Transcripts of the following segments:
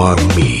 on me.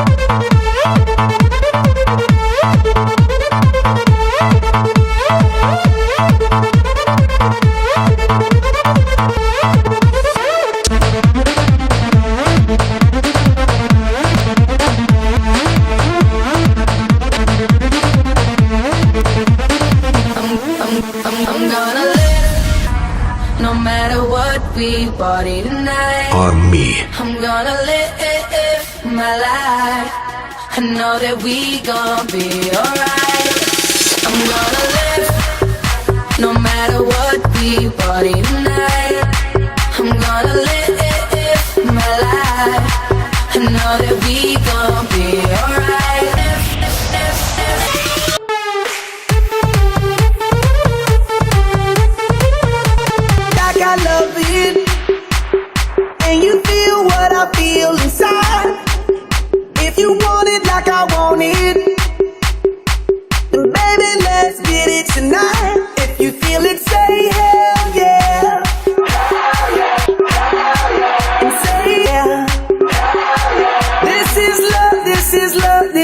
we party tonight. on me. I'm gonna live my life. I know that we gon' be alright. I'm gonna live no matter what we party tonight. Want it like I want it, then baby, let's get it tonight. If you feel it, say hell yeah. And say yeah. This is love, this is love, this is love.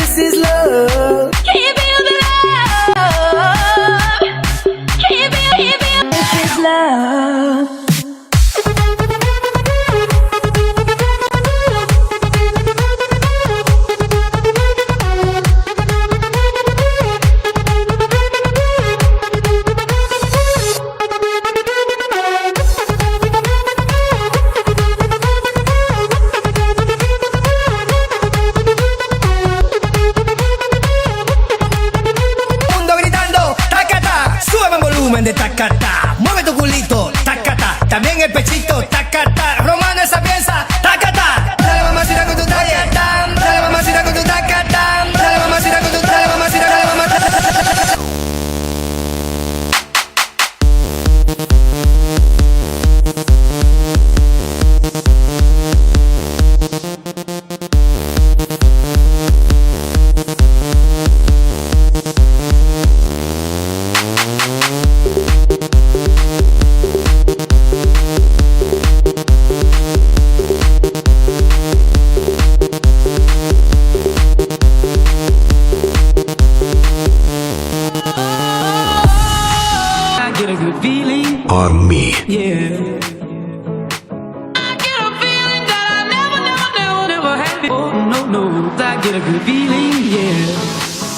Get a good feeling, yeah.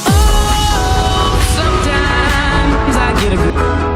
Oh, sometimes I get a good.